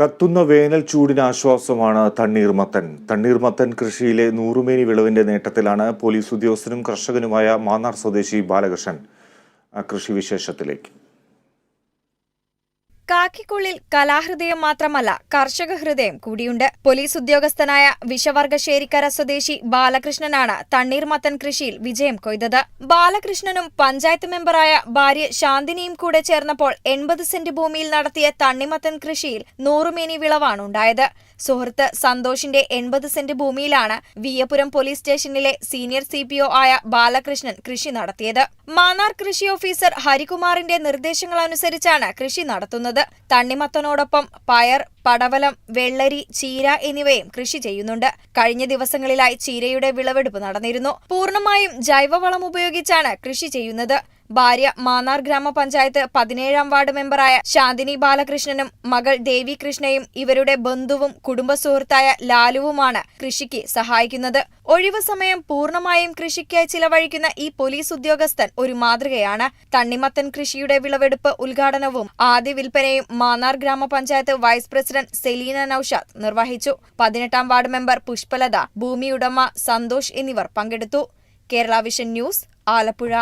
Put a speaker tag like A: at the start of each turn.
A: കത്തുന്ന വേനൽ ചൂടിന് ആശ്വാസമാണ് തണ്ണീർമത്തൻ തണ്ണീർമത്തൻ കൃഷിയിലെ നൂറുമേനി വിളവിന്റെ നേട്ടത്തിലാണ് പോലീസ് ഉദ്യോഗസ്ഥനും കർഷകനുമായ മാന്നാർ സ്വദേശി ബാലകൃഷ്ണൻ കൃഷി വിശേഷത്തിലേക്ക്.
B: കാക്കിക്കുള്ളിൽ കലാഹൃദയം മാത്രമല്ല കർഷക ഹൃദയം കൂടിയുണ്ട്. പോലീസ് ഉദ്യോഗസ്ഥനായ വിഷവർഗശ്ശേരിക്കര സ്വദേശി ബാലകൃഷ്ണനാണ് തണ്ണീർമത്തൻ കൃഷിയിൽ വിജയം കൊയ്തത്. ബാലകൃഷ്ണനും പഞ്ചായത്ത് മെമ്പറായ ഭാര്യ ശാന്തിനിയും കൂടെ ചേർന്നപ്പോൾ എൺപത് സെന്റ് ഭൂമിയിൽ നടത്തിയ തണ്ണിമത്തൻ കൃഷിയിൽ നൂറുമേനി വിളവാണ് ഉണ്ടായത്. സുഹൃത്ത് സന്തോഷിന്റെ എൺപത് സെന്റ് ഭൂമിയിലാണ് വിയപുരം പോലീസ് സ്റ്റേഷനിലെ സീനിയർ സി പി ഒ ആയ ബാലകൃഷ്ണൻ കൃഷി നടത്തിയത്. മാന്നാർ കൃഷി ഓഫീസർ ഹരികുമാറിന്റെ നിർദ്ദേശങ്ങളനുസരിച്ചാണ് കൃഷി നടത്തുന്നത്. തണ്ണിമത്തനോടൊപ്പം പയർ പടവലം വെള്ളരി ചീര എന്നിവയും കൃഷി ചെയ്യുന്നുണ്ട്. കഴിഞ്ഞ ദിവസങ്ങളിലായി ചീരയുടെ വിളവെടുപ്പ് നടന്നിരുന്നു. പൂർണമായും ജൈവവളം ഉപയോഗിച്ചാണ് കൃഷി ചെയ്യുന്നത്. ഭാര്യ മാന്നാർ ഗ്രാമപഞ്ചായത്ത് പതിനേഴാം വാർഡ് മെമ്പറായ ശാന്തിനി ബാലകൃഷ്ണനും മകൾ ദേവി കൃഷ്ണയും ഇവരുടെ ബന്ധുവും കുടുംബ സുഹൃത്തായ ലാലുവുമാണ് കൃഷിക്ക് സഹായിക്കുന്നത്. ഒഴിവു സമയം പൂർണമായും കൃഷിക്കായി ചിലവഴിക്കുന്ന ഈ പോലീസ് ഉദ്യോഗസ്ഥൻ ഒരു മാതൃകയാണ്. തണ്ണിമത്തൻ കൃഷിയുടെ വിളവെടുപ്പ് ഉദ്ഘാടനവും ആദ്യ വിൽപ്പനയും മാന്നാർ ഗ്രാമപഞ്ചായത്ത് വൈസ് പ്രസിഡന്റ് സെലീന നൌഷാദ് നിർവഹിച്ചു. പതിനെട്ടാം വാർഡ് മെമ്പർ പുഷ്പലത ഭൂമി ഉടമ സന്തോഷ് എന്നിവർ പങ്കെടുത്തു. Kerala vision news Alappuzha.